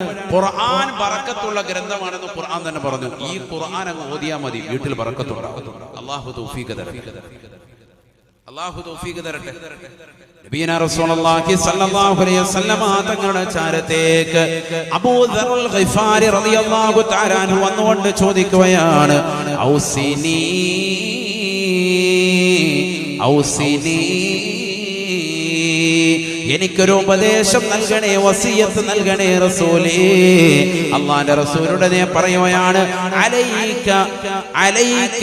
ഖുർആൻ ബറക്കത്തുള്ള ഗ്രന്ഥമാണെന്ന് ഖുർആൻ തന്നെ പറഞ്ഞു. ഈ ഖുർആൻ അങ്ങ് ഓതിയാ മതി. വീട്ടിൽ തൗഫീഖ് തരട്ടെ. തൗഫീഖ് തരട്ടെ. റസൂലുള്ളാഹി അലൈഹി വസല്ലമ തങ്ങളുടെ അബൂദറുൽ ഗിഫാരി റളിയല്ലാഹു തആല വന്നുകൊണ്ട് ചോദിക്കുകയാണ് ഔസിനി ഔസിനി എനിക്കൊരു ഉപദേശം നൽകണേ വസിയത്ത് നൽകണേ റസൂലേ. അള്ളാന്റെ റസൂലുടെ നേ പറയുകയാണ് അലൈക അലൈക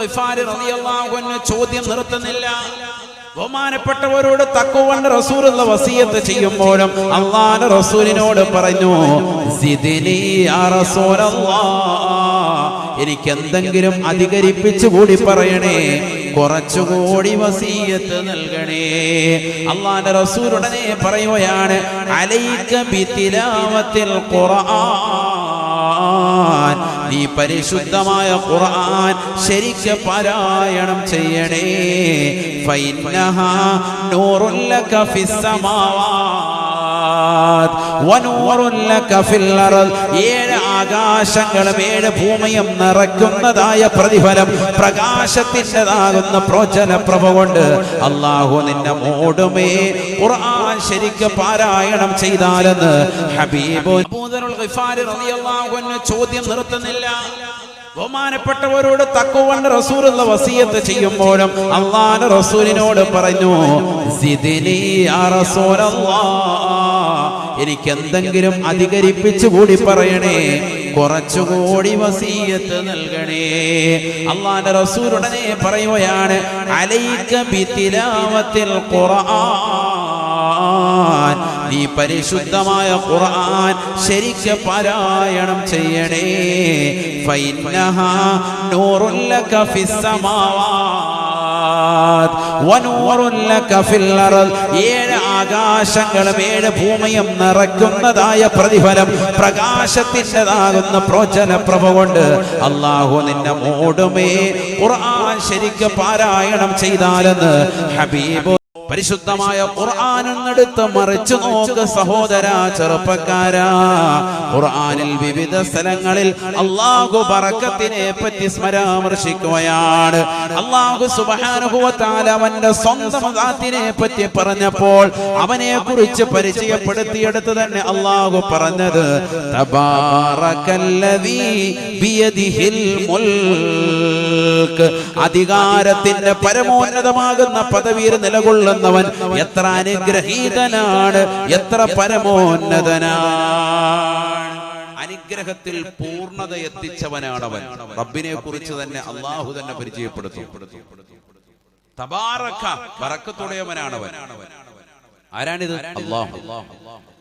ഗിഫാരി റളിയല്ലാഹു അൻഹു ചോദ്യം നിർത്തുന്നില്ല. ബഹുമാനപ്പെട്ടവരോട് തക്കുവണ്ട് എന്ന വസീയത്ത് ചെയ്യുമ്പോഴും അള്ളാഹ് റസൂലിനോട് പറഞ്ഞു എനിക്ക് എന്തെങ്കിലും അധികരിപ്പിച്ചു കൂടി പറയണേ കുറച്ചുകൂടി വസീയത്ത് നൽകണേ. അള്ളാന്റെ റസൂൽ ഉടനെ പറയുകയാണ് അലൈക ബിതിലാവത്തിൽ ഖുർആൻ. നീ പരിശുദ്ധമായ ഖുർആൻ ശരിക്ക് പാരായണം ചെയ്യണേ. ഫൈന്നഹ നൂറുല്ലക ലക ഏഴ് ആകാശങ്ങളും ഏഴ് ഭൂമിയും നിറയ്ക്കുന്നതായ പ്രതിഫലം പ്രകാശത്തിന്റെതാകുന്ന പ്രോചന പ്രഭ കൊണ്ട് അള്ളാഹു നിന്റെ മോടുമേ. ഖുർആൻ ശരിക്ക് പാരായണം ചെയ്താലെന്ന് ചോദ്യം നിർത്തുന്നില്ല. ബഹുമാനപ്പെട്ടവരോട് തക്കുവണ്ട് റസൂലുള്ള വസീയത്ത് ചെയ്യുമ്പോഴും അള്ളാഹ് റസൂലിനോട് പറഞ്ഞു സിദിനി റസൂലല്ലാഹ് എനിക്ക് എന്തെങ്കിലും അധികരിപ്പിച്ചു കൂടി പറയണേ. കുറച്ചുകൂടി വസീയത്ത് നൽകണേ. അള്ളാന്റെ റസൂൽ ഉടനെ പറയുകയാണ് അലൈക ബിതിലാവത്തിൽ ഖുർആൻ. നീ പരിശുദ്ധമായ ഖുർആൻ ശരിക്ക് പാരായണം ചെയ്യണേ. ഫൈന്നഹ നൂറുല്ലക ലക ഏഴ് ആകാശങ്ങളും ഏഴ് ഭൂമിയും നിറയ്ക്കുന്നതായ പ്രതിഫലം പ്രകാശത്തിന്റെതാകുന്ന പ്രോചന പ്രഭ കൊണ്ട് അള്ളാഹു നിന്നെ മൂടുമേ. ഖുർആൻ ശരിക്കും പാരായണം ചെയ്താലെന്ന് ഹബീബ് പരിശുദ്ധമായ ഖുർആാനെടുത്ത് മറിച്ചു നോക്ക് സഹോദര ചെറുപ്പക്കാരാ. ഖുർആാനിൽ വിവിധ സ്ഥലങ്ങളിൽ അള്ളാഹു പറക്കത്തിനെ പറ്റി സ്മരാമർശിക്കുകയാണ്. അള്ളാഹു സുബാനുഭവത്താൽ അവന്റെ സ്വന്തം പറ്റി പറഞ്ഞപ്പോൾ അവനെ കുറിച്ച് പരിചയപ്പെടുത്തിയെടുത്ത് തന്നെ അള്ളാഹു പറഞ്ഞത് അധികാരത്തിന്റെ പരമോന്നതമാകുന്ന പദവിയിൽ നിലകൊള്ളുന്നവൻ എത്ര അനുഗ്രഹീതനാണ് എത്ര പരമോന്നതനാണ്. അനുഗ്രഹത്തിൽ പൂർണത എത്തിച്ചവനാണവൻ. റബ്ബിനെ കുറിച്ച് തന്നെ അള്ളാഹു തന്നെ പരിചയപ്പെടുത്തും. തബാറക്ക വറക്കത്തുടയവനാണവൻ. ആരാണിത്? അള്ളാഹു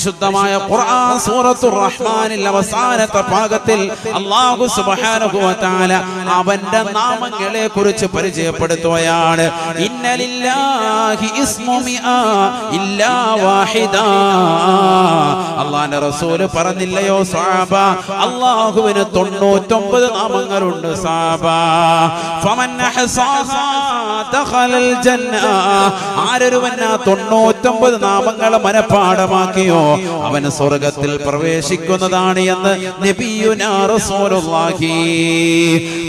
പരിശുദ്ധമായ ഖുർആൻ സൂറത്തുർ റഹ്മാനിൽ അവസാനത്തെ ഭാഗത്തിൽ അല്ലാഹു സുബ്ഹാനഹു വ തആല അവന്റെ നാമങ്ങളെ കുറിച്ച് പരിചയപ്പെടുത്തുകയാണ്. ഇന്നലില്ലാഹി ഇസ്മു മിആ ഇല്ലാ വാഹിദ. അല്ലാഹുവിന്റെ റസൂൽ പറഞ്ഞില്ലയോ സഹാബ അല്ലാഹുവിന് 99 നാമങ്ങളുണ്ട് സഹാബ ഫമൻ അഹ്സാഹാ ദഖലൽ ജന്ന. ആരൊരുവൻ ആ 99 നാമങ്ങളെ മനഃപ്പാഠമാക്കിയോ? അവൻ സ്വർഗത്തിൽ പ്രവേശിക്കുന്നതാണ് എന്ന് നബിയുനാ റസൂലുള്ളാഹി.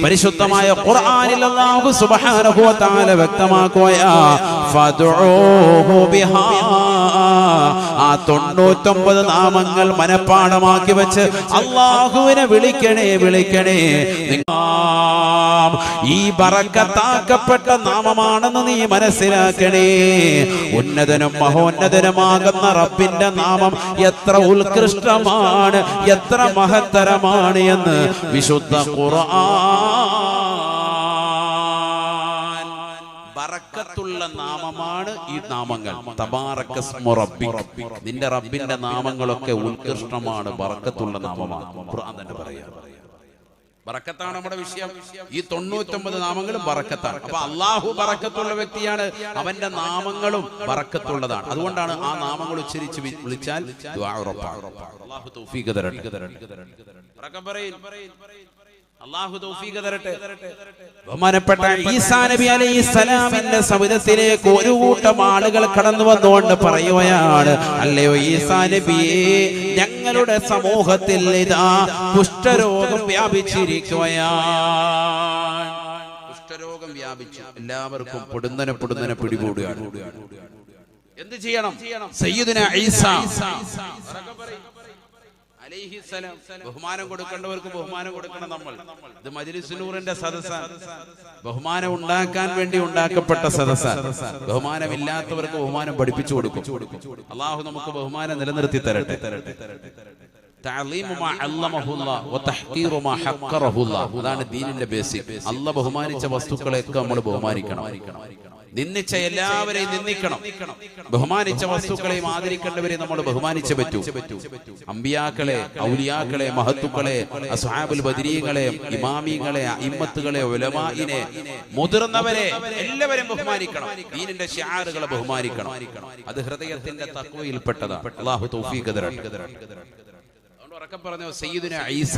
പരിശുദ്ധമായ ഖുർആനിൽ അല്ലാഹു സുബ്ഹാനഹു വ തആല വ്യക്തമാക്കുകയാ ഫദ്ഉഹു ബിഹാ ആ തൊണ്ണൂറ്റൊമ്പത് നാമങ്ങൾ മനഃപ്പാടമാക്കി വെച്ച് അള്ളാഹുവിനെ വിളിക്കണേ വിളിക്കണേ. ഈ ബറക്കത്താക്കപ്പെട്ട നാമമാണെന്ന് നീ മനസ്സിലാക്കണേ ഉന്നതനും മഹോന്നതനുമാകുന്ന റബ്ബിന്റെ നാമം എത്ര ഉത്കൃഷ്ടമാണ് എത്ര മഹത്തരമാണ് എന്ന് വിശുദ്ധ ഖുർആൻ നാമമാണ് ഈ നാമങ്ങൾ. നിന്റെ റബ്ബിന്റെ നാമങ്ങളൊക്കെ ഉത്കൃഷ്ടമാണ് ബറക്കത്തുള്ള നാമമാണ്. ഖുർആൻ തന്നെ പറയാ. ബറക്കത്താണ് നമ്മുടെ വിഷയം. ഈ തൊണ്ണൂറ്റൊമ്പത് നാമങ്ങളും ബറക്കത്താണ്. അപ്പൊ അള്ളാഹു ബറക്കത്തുള്ള വ്യക്തിയാണ്. അവന്റെ നാമങ്ങളും ബറക്കത്തുള്ളതാണ്. അതുകൊണ്ടാണ് ആ നാമങ്ങൾ ഉച്ചരിച്ച് വിളിച്ചാൽ ഉറപ്പാണ്. അള്ളാഹു തൗഫീഖ് തരട്ടെ. അള്ളാഹു തൗഫീഖ് തരട്ടെ. ബഹുമാനപ്പെട്ട ഈസാ നബി അലൈഹി സ്വലാമിന്റെ സവിധത്തിലേക്ക് ഒരു കൂട്ടം ആളുകൾ കടന്നു വന്നുകൊണ്ട് പറയുകയാണ് അല്ലയോ ഈസാ നബിയെ ഞങ്ങളുടെ സമൂഹത്തിൽ ഇതാ കുഷ്ഠരോഗം വ്യാപിച്ചിരിക്കുകയാണ്. കുഷ്ഠരോഗം വ്യാപിച്ചു. എല്ലാവർക്കും പൊടുന്നനെ പൊടുന്നനെ പിടികൂടുകയാണ്. എന്ത് ചെയ്യണം? സയ്യിദുന ഈസ. ബഹുമാനം കൊടുക്കേണ്ടവർക്ക് ബഹുമാനം കൊടുക്കണം നമ്മൾ. ഇത് മജിലിസുനൂറിന്റെ സദസ്സ ബഹുമാനം ഉണ്ടാക്കാൻ വേണ്ടി ഉണ്ടാക്കപ്പെട്ട സദസ്സ ബഹുമാനമില്ലാത്തവർക്ക് ബഹുമാനം പഠിപ്പിച്ചു കൊടുക്കും. അള്ളാഹു നമുക്ക് ബഹുമാനം നിലനിർത്തി തരട്ടെ. അതാണ് ദീനിന്റെ ബേസിക്. അല്ല ബഹുമാനിച്ച വസ്തുക്കളെയൊക്കെ നമ്മൾ ബഹുമാനിക്കണം. നിന്ദിച്ച എല്ലാവരെയും നിന്ദിക്കണം. ബഹുമാനിച്ച വസ്തുക്കളെയും ആദരിക്കേണ്ടവരെ നമ്മൾ ബഹുമാനിച്ചേ പറ്റൂ. അമ്പിയാക്കളെ ഔലിയാക്കളെ മഹത്തുക്കളെ അസ്ഹാബുൽ ബദരീങ്ങളെ ഇമാമിങ്ങളെ ഇമ്മത്തുകളെ ഉലമായിനെ മുതിർന്നവരെ എല്ലാവരെയും ബഹുമാനിക്കണം. ദീനിന്റെ ഷാറുകളെ ബഹുമാനിക്കണം. അത് ഹൃദയത്തിന്റെ തക്വയിൽപ്പെട്ടതാണ് അല്ലാഹു തൗഫീഖ് ഉറക്കെ പറഞ്ഞു സയ്യിദുന ഈസ.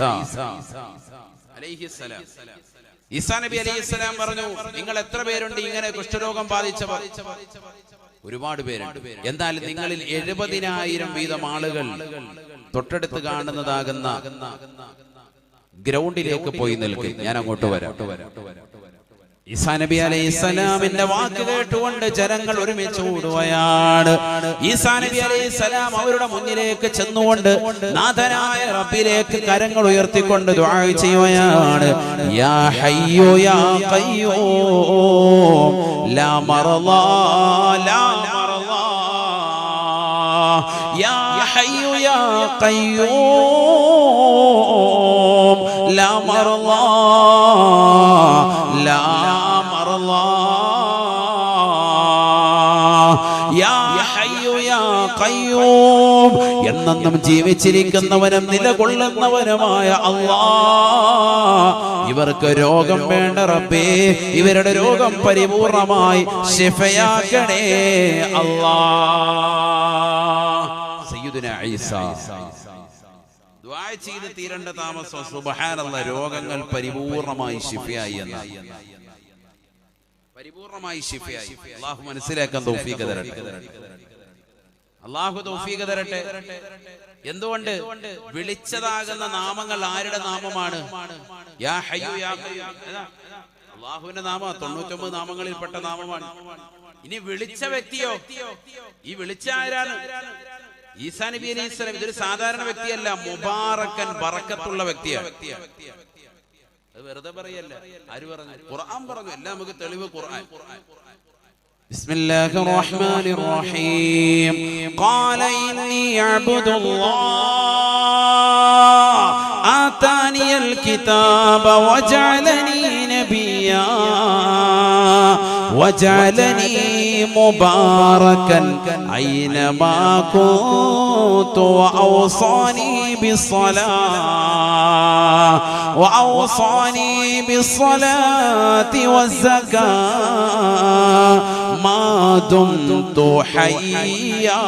അലൈഹിസ്സലാം. ഈസാ നബി അലൈഹിസ്സലാം പറഞ്ഞു നിങ്ങൾ എത്ര പേരുണ്ട് ഇങ്ങനെ കുഷ്ഠരോഗം ബാധിച്ചവർ? ഒരുപാട് പേരുണ്ട്. എന്നാൽ നിങ്ങളിൽ എഴുപതിനായിരം വീതം ആളുകൾ തൊട്ടടുത്ത് കാണുന്നതാകുന്ന ഗ്രൗണ്ടിലേക്ക് പോയി നിൽക്കും. ഞാൻ അങ്ങോട്ട് വരാം. ഈസാ നബി അലൈഹി സ്വലാമിന്റെ വാക്ക് കേട്ടുകൊണ്ട് ജനങ്ങൾ ഒരുമിച്ച് കൂടുകയാണ് ഈസാ നബി അലൈഹി സ്വലാം അവരുടെ മുന്നിലേക്ക് ചെന്നുകൊണ്ട് നാഥനായ റബ്ബിലേക്ക് കരങ്ങൾ ഉയർത്തിക്കൊണ്ട് ദുആ ചെയ്യുകയാണ്. യാ ഹയ്യോ യാ ഖയ്യൂം. ലാ ലാ യാ ഹയ്യോ യാ ഖയ്യൂം. ലാ ലാ എന്നെന്നും ജീവിച്ചിരിക്കുന്നവനും നിലകൊള്ളുന്നവനുമായ അള്ളാ. ഇവർക്ക് രോഗം വേണ്ട റബ്ബേ. ഇവരുടെ രോഗം പരിപൂർണമായി ശിഫയാക്കണേ അള്ളാ. ചെയ്ത് തീരേണ്ട താമസം സുബഹാനുള്ള രോഗങ്ങൾ പരിപൂർണമായി ശിഫയായി എന്നായി പരിപൂർണമായി ശിഫയായി. മനസ്സിലാക്കാൻ തൗഫീഖ് തരട്ടെ. അള്ളാഹു തൗഫീഖ് തരട്ടെ. എന്തുകൊണ്ട്? വിളിച്ചതാകുന്ന നാമങ്ങൾ ആരുടെ നാമമാണ്? യാ ഹയ്യു യാ അള്ളാഹുവിന്റെ നാമ തൊണ്ണൂറ്റൊമ്പത് നാമങ്ങളിൽ പെട്ട നാമമാണ്. ഇനി വിളിച്ച വ്യക്തിയോ? ഈ വിളിച്ച ആരാണ്? ഈസാ നബി അലൈഹി സ്വലം ഇതൊരു സാധാരണ വ്യക്തിയല്ല മുബാറക്കൻ ബറക്കത്തുള്ള വ്യക്തിയാണ്. അത് വെറുതെ പറയല്ല. ആര് പറഞ്ഞു? ഖുർആൻ പറഞ്ഞു. എല്ലാം നമുക്ക് തെളിവ് ഖുർആൻ. بسم الله الرحمن الرحيم. قال إني عبد الله. آتاني الكتاب وجعلني نبيا. وجعلني مباركا أينما كنت وأوصاني بالصلاة وأوصاني بالصلاة والزكاة. ما دمت حيا.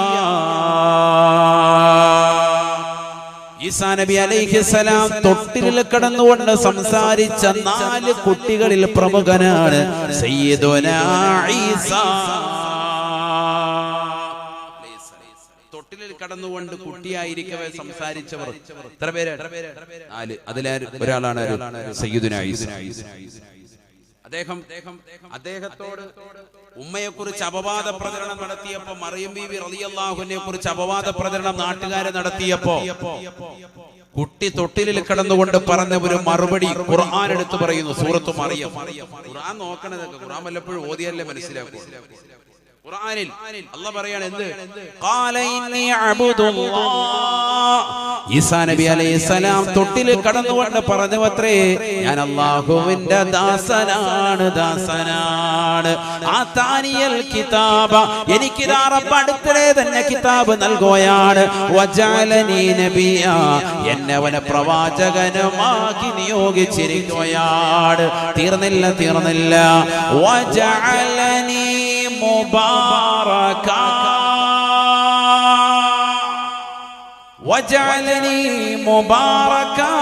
ഈസാ നബി അലൈഹിസലാം തൊട്ടിലിൽ കിടന്നുകൊണ്ട് സംസാരിച്ച നാല് കുട്ടികളിൽ പ്രമുഖനാണ് തൊട്ടിലിൽ കടന്നുകൊണ്ട് കുട്ടിയായിരിക്കവേ സംസാരിച്ചവർ. എത്ര പേര് നാല്. അതിലെ ഒരാളാണ്? സയ്യിദുന ഈസ. അദ്ദേഹം അദ്ദേഹത്തോട് ഉമ്മയെ കുറിച്ച് അപവാദ പ്രചരണം നടത്തിയപ്പോ മറിയം ബീവി റളിയല്ലാഹുവിനെ കുറിച്ച് അപവാദ പ്രചരണം നാട്ടുകാരെ നടത്തിയപ്പോ കുട്ടി തൊട്ടിലിൽ കിടന്നുകൊണ്ട് പറഞ്ഞ ഒരു മറുപടി ഖുർആൻ എടുത്തു പറയുന്നു സൂറത്ത് മറിയം. ഖുർആൻ നോക്കണതൊക്കെ ഖുർആൻ വല്ലപ്പോഴും ഓതിയല്ലേ മനസ്സിലാക്കൂ ഖുർആനിൽ അല്ല പറയാണ് എന്ത്? ഖാല ഇന്നി അബ്ദുല്ലാഹ് ഈസാ നബി അലൈഹിസ്സലാം തൊട്ടിൽ കടന്നുകൊണ്ട് പറഞ്ഞു അത്രേ ഞാൻ അല്ലാഹുവിന്റെ ദാസനാണ് ദാസനാണ്. ആ താനിയൽ കിതാബ എനിക്ക് റബ്ബ് അടുത്തിടെ തന്നെ കിതാബ് നൽകുകയാണ്. വജാലനി നബിയ. എന്നെ അവനെ പ്രവാചകനുമാക്കി നിയോഗിച്ചിരിക്കുകയാണ്. തീർന്നില്ല തീർന്നില്ല. വജഅലനി മുബാറക وجعلني مباركا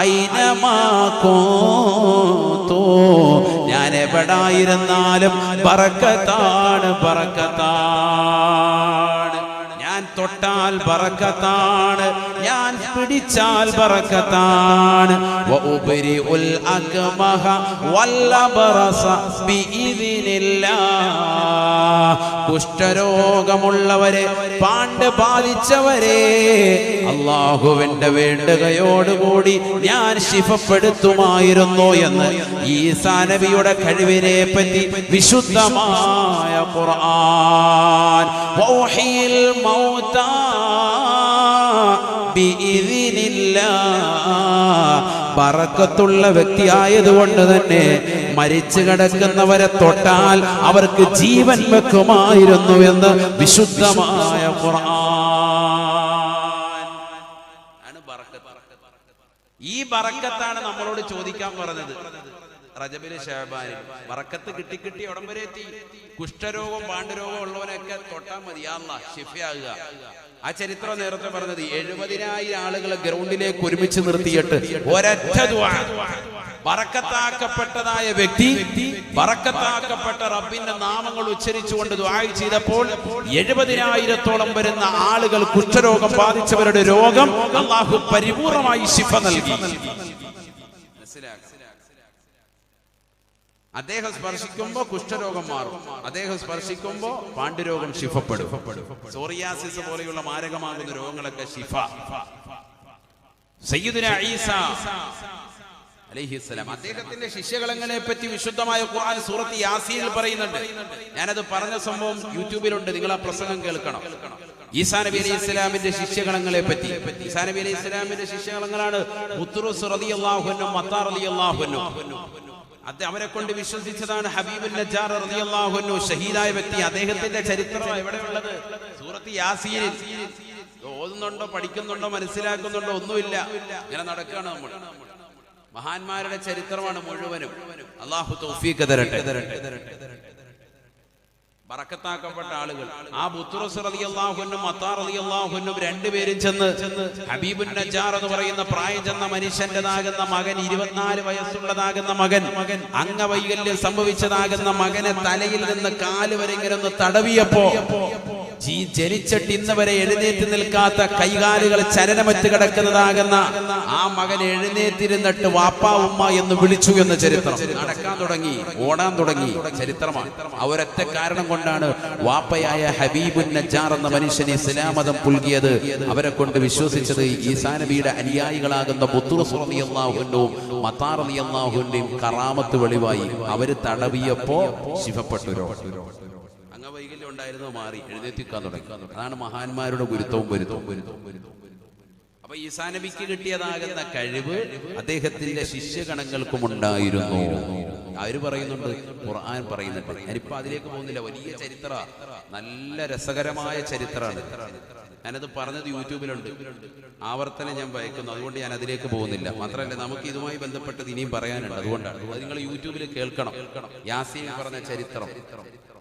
أينما كنت ഞാൻ എവിടായിരുന്നാലും ബറക്കത്താണ് ബറക്കത്താണ് ഞാൻ തൊട്ടാൽ ബറക്കത്താണ്. ഞാൻ പിടിച്ചാൽ ബിഇذനില്ലാഹ് കുഷ്ഠരോഗമുള്ളവരെ പാണ്ട് ബാധിച്ചവരെ അള്ളാഹുവിന്റെ വേണ്ടുകയോടുകൂടി ഞാൻ ശിഫപ്പെടുത്തുമായിരുന്നു എന്ന് ഈ സാനവിയുടെ കഴിവിനെ പറ്റി വിശുദ്ധമായ ഖുർആൻ. മൗതാ ബറക്കത്തുള്ള വ്യക്തിയായതുകൊണ്ട് തന്നെ മരിച്ചു കിടക്കുന്നവരെ തൊട്ടാൽ അവർക്ക് ജീവൻ വെക്കുമായിരുന്നു എന്ന് വിശുദ്ധമായ. ഈ ബറക്കത്താണ് നമ്മളോട് ചോദിക്കാൻ പറഞ്ഞത്. റജബിൽ ഷാബാനിൽ വറക്കത്ത് കിട്ടി കിട്ടി ഉടം വരെ എത്തി. കുഷ്ഠരോഗം പാണ്ഡുരോഗം ഉള്ളവനൊക്കെ തൊട്ടാൽ മതി. അല്ല ഷിഫയാകുക ആ ചരിത്രം നേരത്തെ പറഞ്ഞത് എഴുപതിനായിരം ആളുകൾ ഗ്രൗണ്ടിലേക്ക് ഒരുമിച്ച് നിർത്തിയിട്ട് ഒരൊറ്റ ദുആ. ബറക്കത്താക്കപ്പെട്ടതായ വ്യക്തി വറക്കത്താക്കപ്പെട്ട റബ്ബിന്റെ നാമങ്ങൾ ഉച്ചരിച്ചുകൊണ്ട് ദ്വായി ചെയ്തപ്പോൾ എഴുപതിനായിരത്തോളം വരുന്ന ആളുകൾ കുഷ്ഠരോഗം ബാധിച്ചവരുടെ രോഗം അള്ളാഹു പരിപൂർണമായി ശിഫ നൽകി. അദ്ദേഹം സ്പർശിക്കുമ്പോ കുഷ്ഠരോഗം മാറും. അദ്ദേഹം സ്പർശിക്കുമ്പോ പാണ്ഡുരോഗം ശിഫപ്പെടും. സോറിയാസിസ് പോലെയുള്ള മാരകമാകുന്ന രോഗങ്ങളൊക്കെ ശിഫ. അദ്ദേഹത്തിന്റെ ശിഷ്യകളങ്ങളെ പറ്റി വിശുദ്ധമായ ഖുർആൻ സൂറത്ത് യാസീനിൽ പറയുന്നുണ്ട്. ഞാനത് പറഞ്ഞ സംഭവം യൂട്യൂബിലുണ്ട്. നിങ്ങൾ ആ പ്രസംഗം കേൾക്കണം. ഈസാ നബി അലൈഹി ഇസ്ലാമിന്റെ ശിഷ്യഗണങ്ങളെ പറ്റി ഈസാ നബി അലൈഹി ഇസ്ലാമിന്റെ ശിഷ്യഗണങ്ങളാണ് മുത്തുറുസ് റളിയല്ലാഹുവിനും മത്താർ റളിയല്ലാഹുവിനും അത് അവരെ കൊണ്ട് വിശ്വസിച്ചതാണ് ഹബീബുൽ നജാർ റളിയല്ലാഹു ഷഹീദായ വ്യക്തി. അദ്ദേഹത്തിന്റെ ചരിത്രം എവിടെയുള്ളത്? സൂറത്ത് യാസീനിൽ ഓതുന്നുണ്ടോ പഠിക്കുന്നുണ്ടോ മനസ്സിലാക്കുന്നുണ്ടോ ഒന്നുമില്ല. ഇങ്ങനെ നടക്കുകയാണ് നമ്മൾ. മഹാന്മാരുടെ ചരിത്രമാണ് മുഴുവനും. അള്ളാഹു തൗഫീഖ് തരട്ടെ. ബറക്കത്താക്കപ്പെട്ട ആളുകൾ. ആ ബുത്തുറസ് റളിയല്ലാഹുവിനും മത്താർ റളിയല്ലാഹുവിനും രണ്ടുപേരും ചെന്ന് ഹബീബുൻ നജാർ എന്ന് പറയുന്ന പ്രായം ചെന്ന മനുഷ്യന്റെതാകുന്ന മകൻ ഇരുപത്തിനാല് വയസ്സുള്ളതാകുന്ന മകൻ അംഗവൈകല്യം സംഭവിച്ചതാകുന്ന മകനെ തലയിൽ നിന്ന് കാൽ വരെ ഇങ്ങനെ ഒന്ന് തടവിയപ്പോ ജീ ജനിച്ചിട്ട് ഇന്ന് വരെ എഴുന്നേറ്റ് നിൽക്കാത്ത കൈകാലുകൾ ചലനമറ്റ് കിടക്കുന്നതാകുന്ന ആ മകൻ എഴുന്നേറ്റിരുന്നിട്ട് വാപ്പാ ഉമ്മ എന്ന് വിളിച്ചു എന്ന ചരിത്രം. നടക്കാൻ തുടങ്ങി ഓടാൻ തുടങ്ങി ചരിത്രമാണ്. അവരൊറ്റ കാരണം കൊണ്ടാണ് വാപ്പയായ ഹബീബുൻ നജാർ എന്ന മനുഷ്യനെ ഇസ്ലാമതം പുൽകിയത്. അവരെ കൊണ്ട് വിശ്വസിച്ചത് ഈസാനബിയുടെ അനുയായികളാകുന്ന ബുത്തുറസുറിയാഹുവിന്റെയും മത്താറിയാഹുവിന്റെയും കറാമത്ത് വെളിവായി. അവർ തടവിയപ്പോ ശിവപ്പെട്ടു ഉണ്ടായിരുന്നോ മാറി? എഴുന്നേറ്റിക്കാൻ തുടങ്ങി. അതാണ് മഹാന്മാരുടെ ഗുരുത്വവും ഗുരുത്വവും ഗുരുത്വവും അപ്പൊ ഈസാ നബിക്ക് കിട്ടിയതാകുന്ന കഴിവ് അദ്ദേഹത്തിന്റെ ശിഷ്യഗണങ്ങൾക്കും ഉണ്ടായിരുന്നു. അവർ പറയുന്നുണ്ട്? ഖുർആൻ പറയുന്നുണ്ട്. ഞാനിപ്പോ അതിലേക്ക് പോകുന്നില്ല. വലിയ ചരിത്ര നല്ല രസകരമായ ചരിത്രമാണ്. ഞാനത് പറഞ്ഞത് യൂട്യൂബിലുണ്ട്. ആവർത്തനം ഞാൻ ഭയക്കുന്നു അതുകൊണ്ട് ഞാൻ അതിലേക്ക് പോകുന്നില്ല. മാത്രമല്ല നമുക്ക് ഇതുമായി ബന്ധപ്പെട്ടത് ഇനിയും പറയാനുണ്ട്. അതുകൊണ്ടാണ്. അത് നിങ്ങൾ യൂട്യൂബിൽ കേൾക്കണം. യാസീൻ പറഞ്ഞ ചരിത്രം.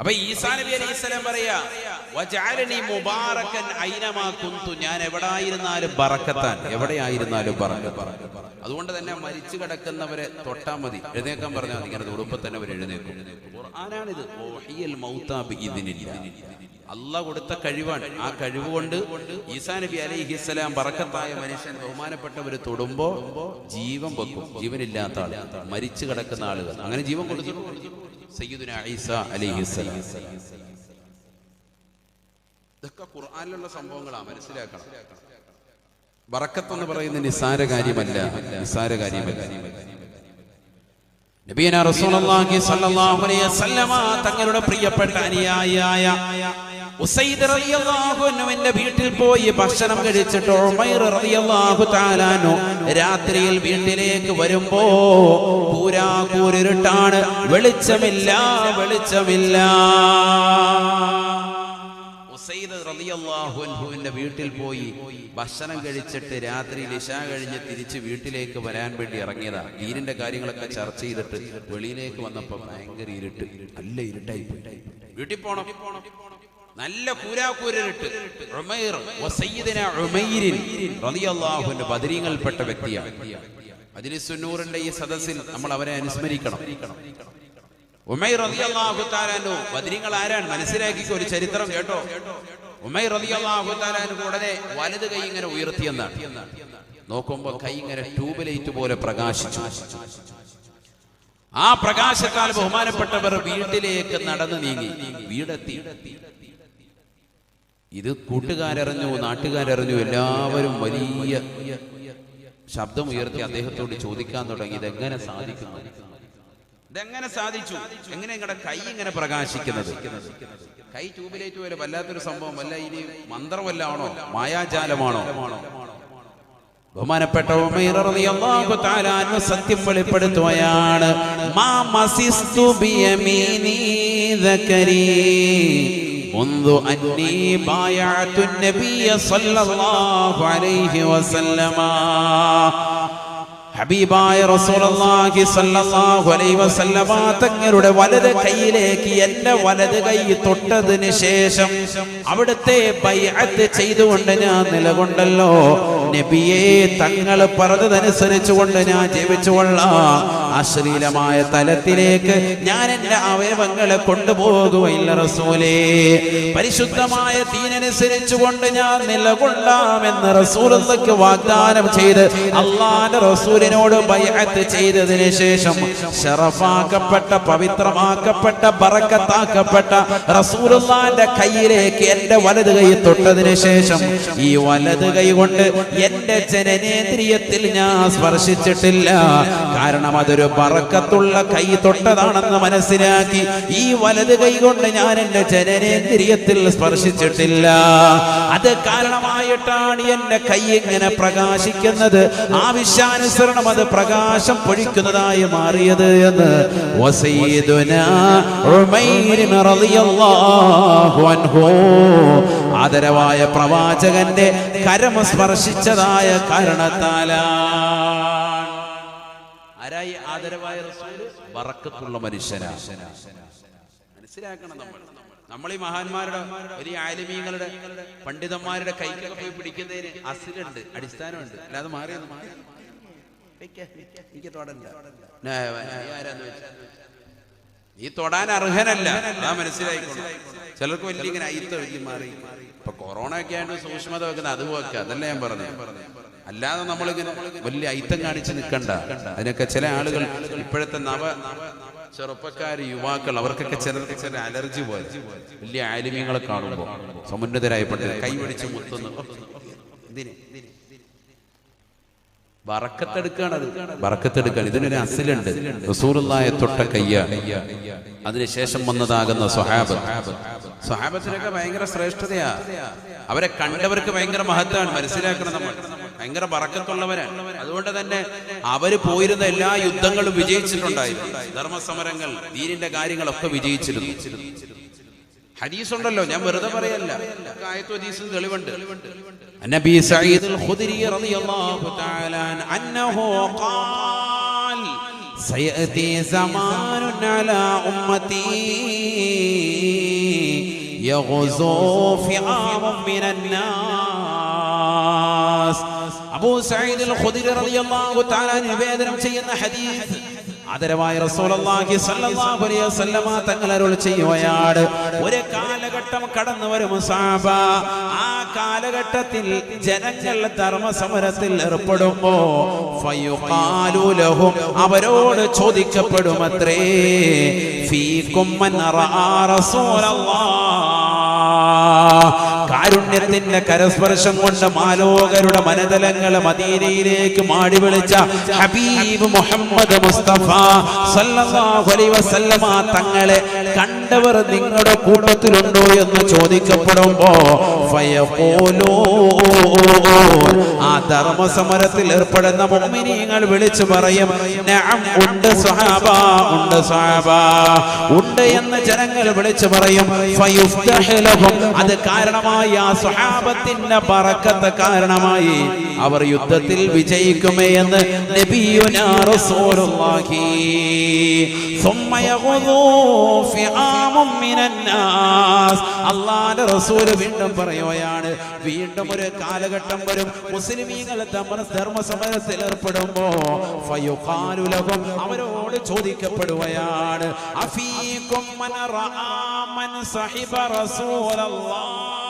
അപ്പൊ ഈസാ നബി അലൈഹി സ്വലം പറയാ ഞാൻ എവിടായിരുന്നാലും ബറക്കത്താൻ എവിടെയായിരുന്നാലും അതുകൊണ്ട് തന്നെ മരിച്ചു കിടക്കുന്നവരെ തൊട്ടാ മതി. എഴുന്നേക്കാൻ പറഞ്ഞാൽ മതി. ഇങ്ങനെ തൊടുമ്പോ തന്നെ അവർ എഴുന്നേക്കും. ഖുർആനാണിത് അള്ളാഹ് കൊടുത്ത കഴിവാണ്. ആ കഴിവ് കൊണ്ട് ഈസാ നബി അലൈഹിസ്സലാം പറക്കത്തായ മനുഷ്യൻ ബഹുമാനപ്പെട്ടവർ തൊടുമ്പോ ജീവൻ വെക്കും. ജീവനില്ലാത്ത ആൾ മരിച്ചു കിടക്കുന്ന ആളുകൾ. അങ്ങനെ ജീവൻ ഈസ അലൈഹിസ്സലാം ഇതൊക്കെ ഖുർആനിലുള്ള സംഭവങ്ങളാ. മനസ്സിലാക്കണം. വറക്കത്തെന്ന് പറയുന്ന നിസ്സാര കാര്യമല്ല. നിസ്സാര കാര്യമല്ല. നബിയനാ റസൂലുള്ളാഹി സ്വല്ലല്ലാഹു അലൈഹി വസല്ലമ തങ്ങളുടെ പ്രിയപ്പെട്ട അനുയായിയായ വീട്ടിൽ പോയി ഭക്ഷണം കഴിച്ചിട്ട് റളിയല്ലാഹു തആല രാത്രിയിൽ വീട്ടിലേക്ക് വരുമ്പോ പൂരാകൂരിട്ടാണ് വെളിച്ചമില്ല വെളിച്ചമില്ല. വീട്ടിൽ പോയി ഭക്ഷണം കഴിച്ചിട്ട് രാത്രി ലിശ കഴിഞ്ഞ് തിരിച്ച് വീട്ടിലേക്ക് വരാൻ വേണ്ടി ഇറങ്ങിയതാ. ഈരിന്റെ കാര്യങ്ങളൊക്കെ ചർച്ച ചെയ്തിട്ട് വെളിയിലേക്ക് വന്നപ്പോ ഭയങ്കര ഇരുട്ട്. നല്ല ഇരുട്ടായി. വീട്ടിൽ പോണം. നല്ല കൂരാക്കൂരിട്ട് ബദരീങ്ങളിൽപ്പെട്ട വ്യക്തിയാണ്. അജിലിസുന്നൂറിന്റെ ഈ സദസ്സിൽ നമ്മൾ അവരെ അനുസ്മരിക്കണം. ഉമൈർ റളിയല്ലാഹു തആല അൻഹു ബദരീങ്ങൾ ആരാണ്? മനസ്സിലാക്കി ഒരു ചരിത്രം കേട്ടോ. ഉമൈർ റളിയല്ലാഹു തആല അൻഹു ഉടനെ വലത് കൈ ഇങ്ങനെ ഉയർത്തിയെന്നാണ്. നോക്കുമ്പോ കൈ ഇങ്ങനെ ട്യൂബ് ലൈറ്റ് പോലെ പ്രകാശിച്ചു. ആ പ്രകാശത്താൽ ബഹുമാനപ്പെട്ടവർ വീട്ടിലേക്ക് നടന്നു നീങ്ങി. വീടെത്തി. ഇത് കൂട്ടുകാരറിഞ്ഞു നാട്ടുകാരറിഞ്ഞു എല്ലാവരും വലിയ ശബ്ദം ഉയർത്തി അദ്ദേഹത്തോട് ചോദിക്കാൻ തുടങ്ങി. ഇതെങ്ങനെ സാധിക്കുന്നു? ഇതെങ്ങനെ സാധിച്ചു? എങ്ങനെ നിങ്ങളുടെ കൈ ഇങ്ങനെ പ്രകാശിക്കുന്നത്? കൈ ട്യൂബിലേറ്റ് പോലെ വല്ലാത്തൊരു സംഭവം. വല്ല ഇനി മന്ത്രമല്ലാണോ മായാജാലമാണോ? ബഹുമാനപ്പെട്ട സത്യം വെളിപ്പെടുത്തുകയാണ് മാ മസിസ്തു منذ أني بايعت النبي صلى الله عليه وسلم ഹബീബായ റസൂലുള്ളാഹി സ്വല്ലല്ലാഹു അലൈഹി വസല്ലമ തങ്ങളുടെ വലത് കൈയിലേക്ക് എന്റെ വലത് കൈ തൊട്ടതിന് ശേഷം അവിടുത്തെ ബൈഅത്ത് ചെയ്തുകൊണ്ട് ഞാൻ നിലകൊണ്ടല്ലോ നബിയെ തങ്ങൾ പറഞ്ഞതനുസരിച്ചുകൊണ്ട് ഞാൻ ജീവിച്ചുകൊള്ളാം. അശ്ലീലമായ തലത്തിലേക്ക് ഞാൻ എന്റെ അവയവങ്ങളെ കൊണ്ടുപോകുകയില്ല റസൂലേ. പരിശുദ്ധമായ തീനനുസരിച്ചുകൊണ്ട് ഞാൻ നിലകൊള്ളാമെന്ന് റസൂലക്ക് വാഗ്ദാനം ചെയ്ത് അള്ളാന്റെ റസൂലിനോട് ബൈഅത്ത് ചെയ്തതിന് ശേഷം ഷറഫാക്കപ്പെട്ട പവിത്രമാക്കപ്പെട്ട ബറക്കത്താക്കപ്പെട്ട റസൂലുള്ളാന്റെ കയ്യിലേക്ക് എന്റെ വലത് കൈ തൊട്ടതിന് ശേഷം ഈ വലത് കൈ കൊണ്ട് എന്റെ ജനനേന്ദ്രിയത്തിൽ ഞാൻ സ്പർശിച്ചിട്ടില്ല. കാരണം അതൊരു പറക്കത്തുള്ള കൈ തൊട്ടതാണെന്ന് മനസ്സിലാക്കി ഈ വലത് കൈ കൊണ്ട് ഞാൻ എന്റെ ജനനേന്ദ്രിയത്തിൽ സ്പർശിച്ചിട്ടില്ല. അത് കാരണമായിട്ടാണ് എന്റെ കൈ ഇങ്ങനെ പ്രകാശിക്കുന്നത്. ആവശ്യാനുസരണം അത് പ്രകാശം പൊഴിക്കുന്നതായി മാറിയത് എന്ന്. ആദരവായ പ്രവാചകന്റെ കരം സ്പർശിച്ചതായ കാരണത്താലാണ് ആരായി ആദരവായ റസൂൽ? ബറക്കത്തുള്ള മനുഷ്യനാ. മനസ്സിലാക്കണം നമ്മൾ. നമ്മൾ ഈ മഹാന്മാരുടെ വലിയ ആലിമീങ്ങളുടെ പണ്ഡിതന്മാരുടെ കൈക്കൊക്കെ പോയി പിടിക്കുന്നതിന് അസിലുണ്ട് അടിസ്ഥാനമുണ്ട്. അല്ലാതെ മാറിയത് മാറി എനിക്ക് തൊടണ്ട ഞാൻ നീ ആരാന്ന് വെച്ചാ? നീ തൊടാൻ അർഹനല്ല. ആ മനസ്സിലായിക്കോളൂ. ചിലർക്ക് വലിയ ഇങ്ങനെ അയിത്ത വലിയ മാറി. ഇപ്പൊ കൊറോണ ഒക്കെ ആയിട്ട് സൂക്ഷ്മത വെക്കുന്ന അത് വെക്കുക അതല്ല ഞാൻ പറഞ്ഞു അല്ലാതെ നമ്മളിങ്ങനെ വലിയ അയിത്തം കാണിച്ച് നിൽക്കണ്ട അതിനൊക്കെ ചില ആളുകൾ ഇപ്പോഴത്തെ നവ ചെറുപ്പക്കാർ യുവാക്കൾ അവർക്കൊക്കെ ചിലർക്ക് ചില അലർജി പോലെ. വലിയ ആലിമ്യങ്ങളെ കാണുമ്പോൾ സമുന്നതരായ പണ്ഡിതർ കൈ പിടിച്ച് മുത്തുന്നു എന്തിന്? ഇതിനൊരു അസിലുണ്ട്. തൊട്ട കയ്യ അതിനുശേഷം വന്നതാകുന്ന സ്വഹാബ് സ്വഹാബത്തിനൊക്കെ ഭയങ്കര ശ്രേഷ്ഠതയാ. അവരെ കണ്ടവർക്ക് ഭയങ്കര മഹത്വമാണ് മനസ്സിലാക്കണം നമ്മൾ. ഭയങ്കര വറക്കത്തുള്ളവരാണ് അതുകൊണ്ട് തന്നെ അവർ പോയിരുന്ന എല്ലാ യുദ്ധങ്ങളും വിജയിച്ചിട്ടുണ്ടായിരുന്നു. ധർമ്മസമരങ്ങൾ ദീനിന്റെ കാര്യങ്ങളൊക്കെ വിജയിച്ചിരുന്നു. ഹദീസ് ഉണ്ടല്ലോ ഞാൻ വെറുതെ പറയല്ല. ആയത്തു ഹദീസ് തെളിവുണ്ട്. നബി സഈദ് അൽ ഖുദരി റളിയല്ലാഹു തആല അന്നഹു ഖാൽ സയഅതി സമാനുൻ അലാ ഉമ്മതി യഗ്സു ഫിആമൻ മിനൻ നാസ് അബൂ സഈദ് അൽ ഖുദരി റളിയല്ലാഹു തആല നിവേദനം ചെയ്യുന്ന ഹദീസ് ആദരവായ റസൂലുള്ളാഹി സ്വല്ലല്ലാഹു അലൈഹി വസല്ലമ തങ്ങൾ അരുൾ ഒരു കാലഘട്ടം കടന്നു വരും സഹാബ ആ കാലഘട്ടത്തിൽ ജനങ്ങൾ ധർമ്മസമരത്തിൽ ഏർപ്പെടുമ്പോ ഫയുഖാലു ലഹും അവരോട് ചോദിക്കപ്പെടുമത്രേ ഫീകും മൻ റആ റസൂലല്ലാഹ് കാരുണ്യത്തിന്റെ കരസ്പർശം കൊണ്ട് മാലോകരുടെ മനതലങ്ങൾ മദീനയിലേക്ക് മാടി വിളിച്ച ഹബീബ് മുഹമ്മദ് മുസ്തഫ വസല്ലമ തങ്ങളെ കണ്ടവർ നിങ്ങളുടെ കൂട്ടത്തിലുണ്ടോ എന്ന് ചോദിക്കപ്പെടുമ്പോ ആ ധർമ്മ സമരത്തിൽ ഏർപ്പെടുന്ന മുഅ്മിനീങ്ങൾ വിളിച്ചു പറയും ഉണ്ട് സ്വഹാബ ഉണ്ട് ഉണ്ട് എന്ന് ജനങ്ങൾ വിളിച്ചു പറയും അത് കാരണമായി കാരണമായി ആ സ്വഹാബത്തിന്റെ പറക്കത്ത് കാരണമായി അവർ യുദ്ധത്തിൽ വിജയിക്കുമേ എന്ന് അള്ളാന്റെ റസൂൽ വീണ്ടും പറയുകയാണ് വീണ്ടും ഒരു കാലഘട്ടം വരും. മുസ്ലിമീങ്ങൾ തമ്മിൽ ധർമ്മസമരത്തിൽ ഏർപ്പെടുമ്പോ ഫയുഖാലുലകും അവരോട് ചോദിക്കപ്പെടുകയാണ് അഫീകും മൻ റആ മൻ സഹിബ റസൂലല്ലാഹ്.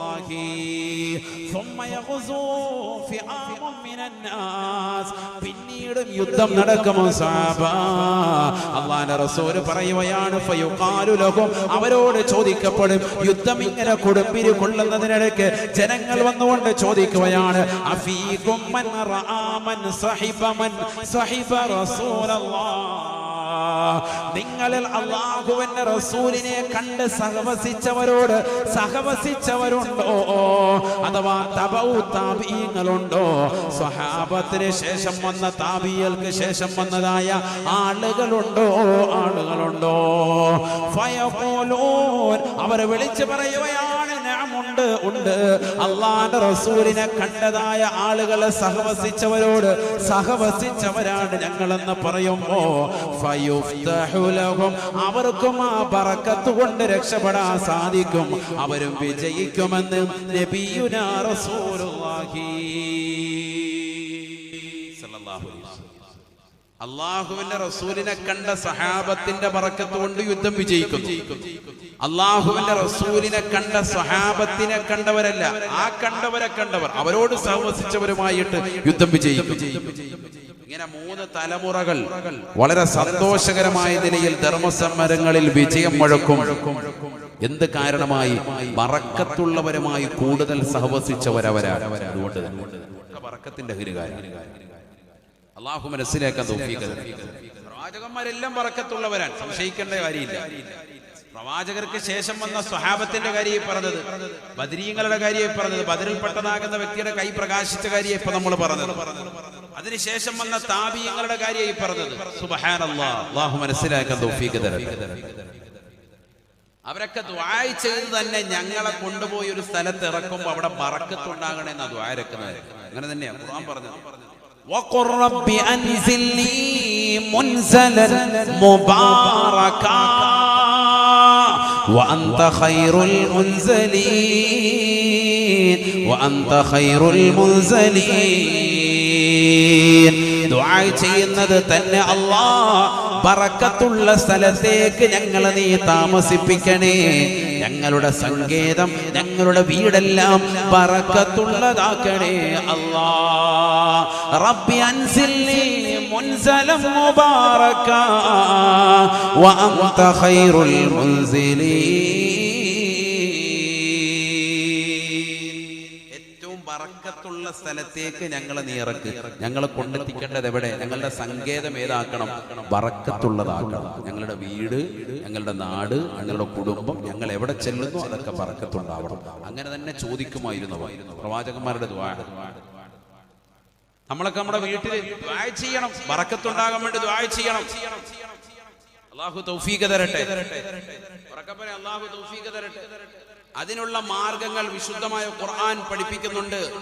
റസൂലുള്ളാഹി ثم يغزو فئام من الناس പിന്നീടും യുദ്ധം നടക്കുമോ സാബ അള്ളാന്റെ റസൂല് പറയുകയാണ് ഫയുഖാലു ലഹും അവരോട് ചോദിക്കപ്പെടും യുദ്ധം ഇങ്ങനെ കൊടുമ്പിരി കൊള്ളുന്നതിനിടയ്ക്ക് ജനങ്ങൾ വന്നുകൊണ്ട് ചോദിക്കുകയാണ് അഫീകും മൻ റആ മൻ സഹിബ മൻ സഹിബ റസൂലല്ലാഹ് നിങ്ങളിൽ അള്ളാഹുവിന്റെ റസൂലിനെ കണ്ട് സഹവസിച്ചവരോട് സഹവസിച്ചവരുണ്ടോ? അഥവാ സ്വഹാപത്തിന് ശേഷം വന്ന താപിയൽക്ക് ശേഷം വന്നതായ ആളുകളുണ്ടോ? ആളുകളുണ്ടോ? ഫയഖൂലൂൻ അവർ വിളിച്ചു പറയുകയാണ് നഅമുണ്ട് ഉണ്ട്. അള്ളാന്റെ റസൂലിനെ കണ്ടതായ ആളുകളെ സഹവസിച്ചവരോട് സഹവസിച്ചവരാണ് ഞങ്ങളെന്ന് പറയുമ്പോ അവർക്കും ആ പറക്കത്ത് കൊണ്ട് രക്ഷപ്പെടാൻ സാധിക്കും. അവരും വിജയിക്കുമെന്ന് നബിയുനാ റസൂലുള്ളാഹി അള്ളാഹുവിന്റെ റസൂലിനെ കണ്ട സഹാബത്തിന്റെ കൊണ്ട് യുദ്ധം വിജയിക്കുന്നു. അള്ളാഹുവിന്റെ റസൂലിനെ കണ്ട സഹാബത്തിനെ കണ്ടവരല്ല ആ കണ്ടവരെ കണ്ടവർ. അവരോട് സഹവസിച്ചവരുമായിട്ട് യുദ്ധം വിജയിക്കും ഇങ്ങനെ മൂന്ന് തലമുറകൾ വളരെ സന്തോഷകരമായ നിലയിൽ ധർമ്മസമരങ്ങളിൽ വിജയം മുഴക്കും. എന്ത് കാരണമായി? മറക്കത്തുള്ളവരുമായി കൂടുതൽ സഹവസിച്ചവരവരാണ്. അതുകൊണ്ട് ബറക്കത്തിന്റെ ഹരികാരം അള്ളാഹു മനസ്സിലാക്കാൻ തരട്ടെ. പ്രവാചകന്മാരെല്ലാം പറക്കത്തുള്ളവരാണ് സംശയിക്കേണ്ട കാര്യമില്ല. പ്രവാചകർക്ക് ശേഷം വന്ന സ്വഹാബത്തിന്റെ കാര്യമായി പറഞ്ഞത്. ബദരീങ്ങളുടെ കാര്യമായി പറഞ്ഞത്. ബദറിൽപ്പെട്ടതാകുന്ന വ്യക്തിയുടെ കൈ പ്രകാശിച്ച കാര്യമായി ഇപ്പൊ നമ്മൾ പറഞ്ഞത്. അതിനുശേഷം വന്ന താപീയങ്ങളുടെ കാര്യമായി പറഞ്ഞത്. സുബഹാനല്ലാഹു മനസ്സിലാക്കാൻ തോഫീക്ക് അവരൊക്കെ ദ്വായ ചെയ്ത് തന്നെ ഞങ്ങളെ കൊണ്ടുപോയി ഒരു സ്ഥലത്ത് ഇറക്കുമ്പോൾ അവിടെ ബറക്കത്തുണ്ടാകണമെന്ന് ദ്വായരക്കുന്നത് അങ്ങനെ തന്നെയാണ് ഖുർആൻ പറഞ്ഞത്. وقل رب أنزلني منزلا مباركا وأنت خير المنزلين وأنت خير المنزلين ദുആ ചെയ്യുന്നത് തന്നെ അല്ലാ ബറക്കത്തുള്ള സ്ഥലത്തേക്ക് ഞങ്ങളെ നീ താമസിപ്പിക്കണേ. ഞങ്ങളുടെ സങ്കേതം ഞങ്ങളുടെ വീടെല്ലാം പറക്കത്തുള്ളതാക്കണേ. അല്ലാ റബ്ബി അൻസിൽനി മുൻസലം മുബാറക ഖൈറുൽ ബറക്കത്തുള്ള സ്ഥലത്തേക്ക് ഞങ്ങളെ നീ ഇറക്ക്. ഞങ്ങളെ കൊണ്ടെത്തിക്കേണ്ടത് എവിടെ? ഞങ്ങളുടെ സങ്കേതം ഏതാക്കണം? വറക്കത്തുള്ളതാക്കണം. ഞങ്ങളുടെ വീട് ഞങ്ങളുടെ നാട് ഞങ്ങളുടെ കുടുംബം ഞങ്ങൾ എവിടെ ചെല്ലുന്നു അതൊക്കെ വറക്കത്തുണ്ടാവണം. അങ്ങനെ തന്നെ ചോദിക്കുമായിരുന്നു പ്രവാചകന്മാരുടെ നമ്മളൊക്കെ നമ്മുടെ വീട്ടിൽ ചെയ്യണം. വറക്കത്തുണ്ടാകാൻ വേണ്ടി ദ്വായ ചെയ്യണം. തരട്ടെ. തരട്ടെ. അതിനുള്ള മാർഗങ്ങൾ വിശുദ്ധമായ ഖുർആൻ പഠിപ്പിക്കുന്നുണ്ട്.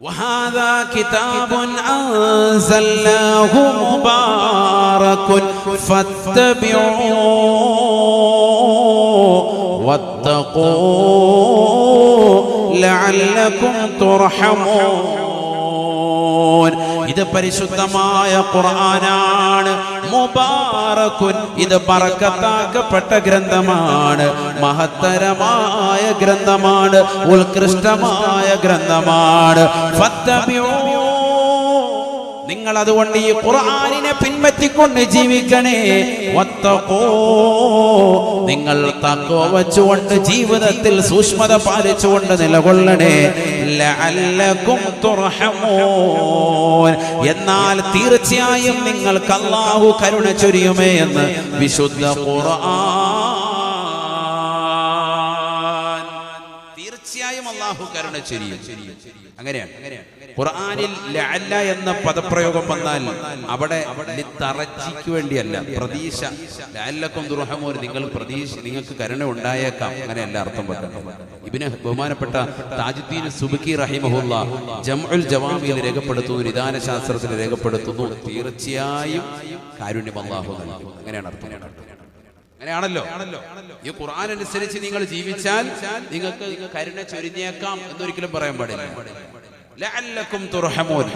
وهذا كتاب أنزلناه مبارك فاتبعوه واتقوا لعلكم ترحمون. ഇത് പരിശുദ്ധമായ ഖുർആനാണ്. മുബാറക്കുൻ ഇത് പറക്കത്താക്കപ്പെട്ട ഗ്രന്ഥമാണ്. മഹത്തരമായ ഗ്രന്ഥമാണ്. ഉത്കൃഷ്ടമായ ഗ്രന്ഥമാണ്. ഫത്തബിഊ. നിങ്ങൾ അതുകൊണ്ട് ഈ ഖുർആനിനെ പിൻപറ്റിക്കൊണ്ട് ജീവിക്കണേ. നിങ്ങൾ തക്കോ വച്ചുകൊണ്ട് ജീവിതത്തിൽ സൂക്ഷ്മത പാലിച്ചുകൊണ്ട് നിലകൊള്ളണേ. എന്നാൽ തീർച്ചയായും നിങ്ങൾക്ക് അല്ലാഹു കരുണ ചൊരിയുമേ എന്ന് വിശുദ്ധ ഖുർആൻ. തീർച്ചയായും അല്ലാഹു കരുണ ചൊരിയും. അങ്ങനെയാണ് അങ്ങനെയാണ്. ഖുർആനിൽ ലഅല്ല എന്ന പദപ്രയോഗം വന്നാൽ അവിടെ തറച്ചിക്ക് വേണ്ടിയല്ല പ്രതീക്ഷ. ലഅല്ലക്കും ദുർഹമോ നിങ്ങൾ പ്രതീക്ഷ നിങ്ങൾക്ക് കരുണ ഉണ്ടായേക്കാം. അങ്ങനെയല്ല അർത്ഥം പറ്റുന്നത് ഇബിന് ബഹുമാനപ്പെട്ട താജുദ്ദീൻ സുബുക്കി റഹിമഹുല്ല ജംഉൽ ജവാമിയിൽ രേഖപ്പെടുത്തുന്നു നിദാന ശാസ്ത്രത്തിൽ രേഖപ്പെടുത്തുന്നു. തീർച്ചയായും കാരുണ്യം നൽകും. അങ്ങനെയാണ് അർത്ഥം അങ്ങനെയാണല്ലോ. ഈ ഖുർആൻ അനുസരിച്ച് നിങ്ങൾ ജീവിച്ചാൽ നിങ്ങൾക്ക് കരുണ ചൊരിഞ്ഞേക്കാം എന്നൊരിക്കലും പറയാൻ പാടില്ല.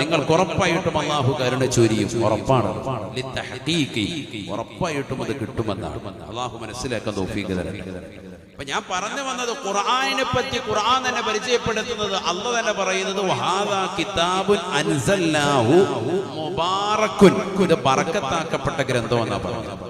നിങ്ങൾ ഉറപ്പായിട്ടും അള്ളാഹു കരുണ ചൊരിയും. ഉറപ്പാണ്. ഉറപ്പായിട്ടും അത് കിട്ടുമെന്നാണ്. അള്ളാഹു മനസ്സിലാക്കാൻ തൗഫീഖ് തരട്ടെ. അപ്പൊ ഞാൻ പറഞ്ഞു വന്നത് ഖുർആനെ പറ്റി ഖുർആൻ തന്നെ പരിചയപ്പെടുത്തുന്നത് അല്ല തന്നെ പറയുന്നത് കിതാബുൻ അൻസല്ലാഹു മുബാറക്കുൻ. ഇത് ബറക്കത്താക്കപ്പെട്ട ഗ്രന്ഥം പറയുന്നത്.